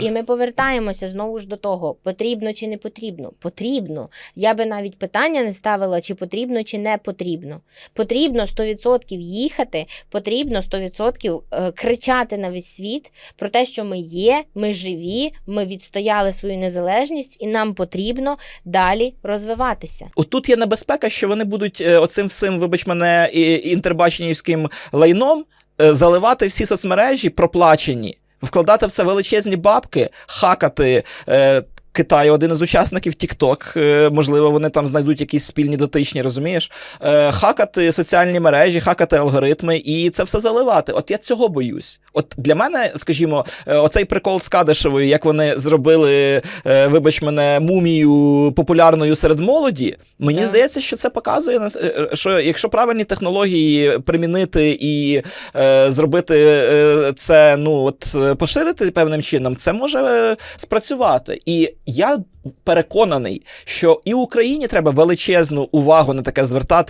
І ми повертаємося знову ж до того: потрібно чи не потрібно? Потрібно. Я би навіть питання не ставила, чи потрібно, чи не потрібно. Потрібно 100% їхати, потрібно 100% е, кричати на весь світ про те, що ми є, ми живі, ми відстояли свою незалежність, і нам потрібно далі розвиватися. Отут є небезпека, що вони будуть е, оцим всім, вибач мене, інтербаченівським лайном е, заливати всі соцмережі проплачені, вкладати в це величезні бабки, хакати. Е, Китай один із учасників TikTok, е, можливо, вони там знайдуть якісь спільні дотичні, розумієш? Е, хакати соціальні мережі, хакати алгоритми і це все заливати. От я цього боюсь. От для мене, скажімо, е, оцей прикол з Кадишевою, як вони зробили, вибач мене, мумію популярною серед молоді. Мені Так. здається, що це показує що якщо правильні технології примінити і е, зробити це, ну от поширити певним чином, це може спрацювати. І я переконаний, що і Україні треба величезну увагу на таке звертати.